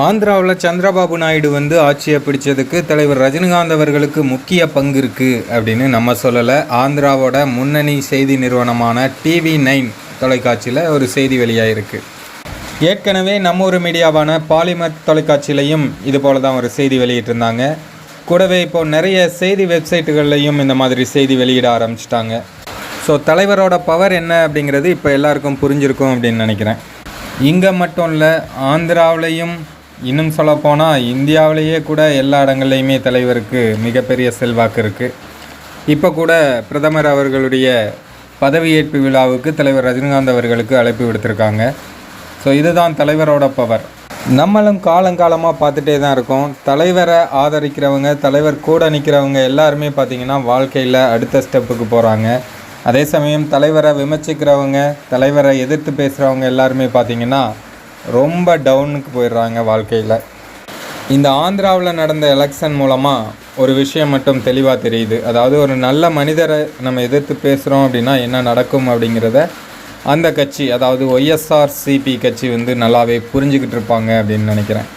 ஆந்திராவில் சந்திரபாபு நாயுடு வந்து ஆட்சியை பிடிச்சதுக்கு தலைவர் ரஜினிகாந்த் அவர்களுக்கு முக்கிய பங்கு இருக்குது அப்படின்னு நம்ம சொல்லலை. ஆந்திராவோட முன்னணி செய்தி நிறுவனமான டிவி நைன் தொலைக்காட்சியில் ஒரு செய்தி வெளியாகிருக்கு ஏற்கனவே நம்ம ஒரு மீடியாவான பாலிமர் தொலைக்காட்சியிலையும் இது போல தான் ஒரு செய்தி வெளியிட்டிருந்தாங்க. கூடவே இப்போ நிறைய செய்தி வெப்சைட்டுகள்லையும் இந்த மாதிரி செய்தி வெளியிட ஆரம்பிச்சிட்டாங்க. ஸோ தலைவரோட பவர் என்ன அப்படிங்கிறது இப்போ எல்லாருக்கும் புரிஞ்சிருக்கும் அப்படின்னு நினைக்கிறேன். இங்கே மட்டும் இல்லை ஆந்திராவிலையும் இன்னும் சொல்லப்போனால் இந்தியாவிலேயே கூட எல்லா இடங்கள்லையுமே தலைவருக்கு மிகப்பெரிய செல்வாக்கு இருக்குது இப்போ கூட பிரதமர் அவர்களுடைய பதவியேற்பு விழாவுக்கு தலைவர் ரஜினிகாந்த் அவர்களுக்கு அழைப்பு விடுத்திருக்காங்க. ஸோ இதுதான் தலைவரோட பவர். நம்மளும் காலங்காலமாக பார்த்துட்டே தான் இருக்கோம். தலைவரை ஆதரிக்கிறவங்க தலைவர் கூட நிற்கிறவங்க எல்லாருமே பார்த்திங்கன்னா வாழ்க்கையில் அடுத்த ஸ்டெப்புக்கு போகிறாங்க அதே சமயம் தலைவரை விமர்சிக்கிறவங்க தலைவரை எதிர்த்து பேசுகிறவங்க எல்லாருமே பார்த்திங்கன்னா ரொம்ப டவுனுக்கு போயிடுறாங்க வாழ்க்கையில். இந்த ஆந்திராவில் நடந்த எலெக்ஷன் மூலமாக ஒரு விஷயம் மட்டும் தெளிவாக தெரியுது. அதாவது ஒரு நல்ல மனிதரை நம்ம எதிர்த்து பேசுகிறோம் அப்படின்னா என்ன நடக்கும் அப்படிங்கிறத அந்த கட்சி அதாவது ஒய்எஸ்ஆர் சிபி கட்சி வந்து நல்லாவே புரிஞ்சுக்கிட்டு இருப்பாங்க அப்படின்னு நினைக்கிறேன்.